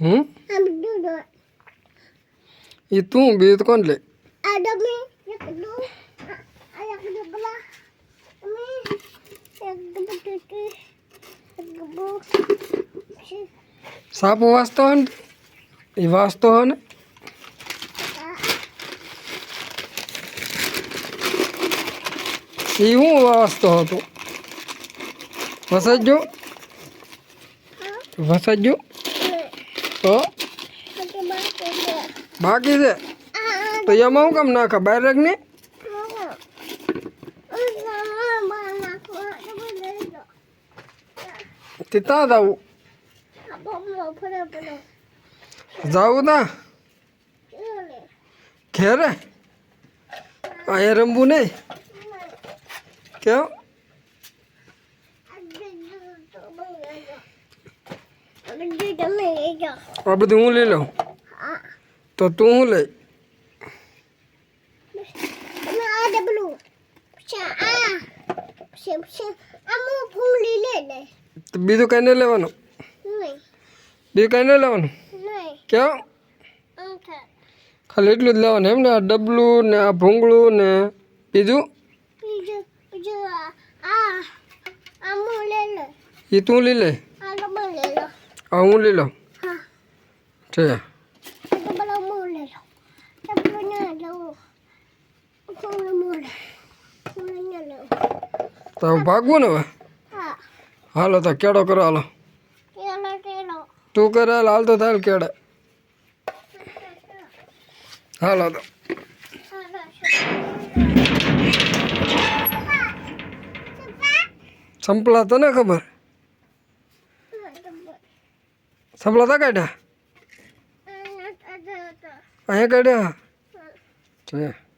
હમ આમ દૂધો એ તું બીજું તો કોણ લે આ ડમી સાપો વાંચતો હોય ને, એ વાંચતો હોય ને. એ હું વાંચતો હતો? વસજો વસજો તો? બાકી છે? તો એમાં હું કામ નાખે? બહાર ને? તે જવું જાવું તા ઘેરે અહીંયા રમવું નહીં કેમ આ બધું હું લઈ લઉં તો તું હું લઈ તો બીજું કઈ નહીં લેવાનું બીજું કાંઈ નહીં લેવાનું? કેમ? ખાલી એટલું જ લેવાનું એમ ને? આ ડબલું ને આ ભૂંગળું ને બીજું? એ તું લઈ લે. હા હું. લઈ લઉં. છે તો ભાગવું ને હવે? હાલો તો કેડો કરો હાલો. તું કરે હાલ તો થાય કેડે હાલો તો સંપલા તને ખબર સંપલા તા કાઢ્યા અહીંયા કાઢ્યા છે